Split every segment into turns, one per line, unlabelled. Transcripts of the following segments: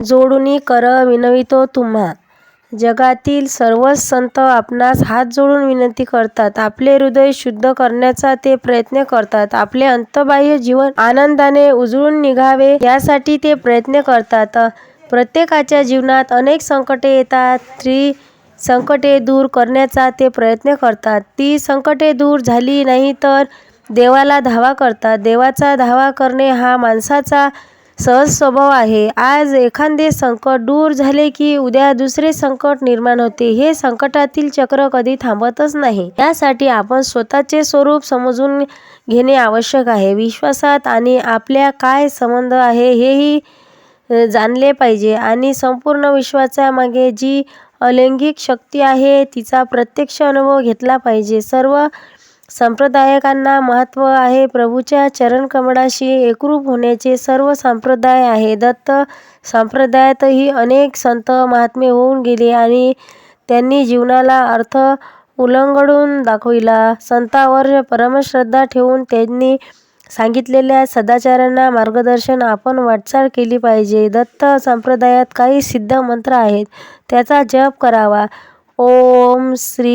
जोडुनी कर विनवितो तुम्हा. जगातील सर्वच संत आपणास हात जोडून विनंती करतात. आपले हृदय शुद्ध करण्याचा ते प्रयत्न करतात. आपले अंतबाह्य जीवन आनंदाने उजळून निघावे यासाठी ते प्रयत्न करतात. प्रत्येकाच्या जीवनात अनेक संकटे येतात. ती संकटे दूर करण्याचा ते प्रयत्न करतात. ती संकटे दूर झाली नाही तर देवाला धावा करतात. देवाचा धावा करणे हा माणसाचा सहज स्वभाव आहे. आज एखादे संकट दूर झाले की उद्या दुसरे संकट निर्माण होते. हे संकटातील चक्र कधी थांबतच नाही. यासाठी आपण स्वतःचे स्वरूप समजून घेणे आवश्यक आहे. विश्वासात आणि आपल्या काय संबंध आहे हेही जाणले पाहिजे आणि संपूर्ण विश्वाच्या मागे जी अलैंगिक शक्ती आहे तिचा प्रत्यक्ष अनुभव घेतला पाहिजे. सर्व संप्रदायकांना महत्त्व आहे. प्रभूच्या चरणकमळाशी एकरूप होण्याचे सर्व संप्रदाय आहे. दत्त संप्रदायातही अनेक संत महात्मे होऊन गेले आणि त्यांनी जीवनाला अर्थ उलगडून दाखविला. संतांवर परमश्रद्धा ठेवून त्यांनी सांगितलेल्या सदाचारांना मार्गदर्शन आपण वाटचाल केली पाहिजे. दत्त संप्रदायात काही सिद्ध मंत्र आहेत. त्याचा जप करावा. ओम श्री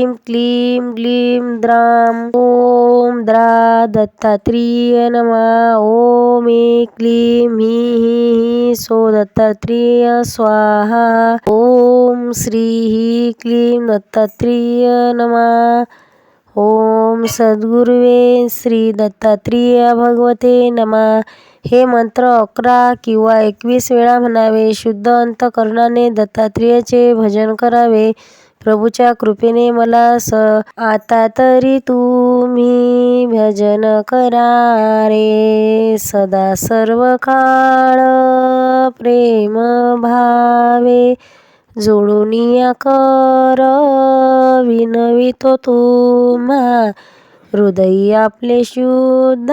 ह्रीं क्लीं ग्लीं द्रां ॐ द्रा दत्तात्रेय नमः। ॐ ऐं क्लीं ह्रीं ह्रीं सो दत्तात्रेय स्वाहा। ॐ श्री ह्रीं क्लीं दत्तात्रेय नमः। ओम सद्गुरुवे श्री दत्तात्रेय भगवते नमा। हे मंत्र अकरा किंवा एकवीस वेळा म्हणावे शुद्ध अंतकरणाने दत्तात्रेयाचे भजन करावे प्रभूच्या कृपेने मला स आता तरी तुम्ही भजन करा रे सदा सर्व काळ प्रेम भावे. जोडुनिया कर विनवितो तुम्हा हृदय आपले शुद्ध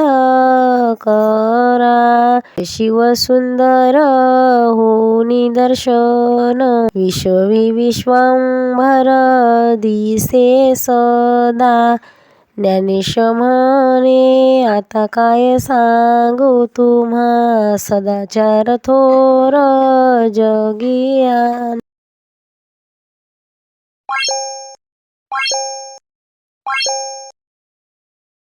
करा. शिव सुंदर हो निदर्शन विश्वी विश्वांभर दिसे सदा. ज्ञानेशमाने म्हणे आता काय सांगू तुम्हा? सदाचार थोर जगिया.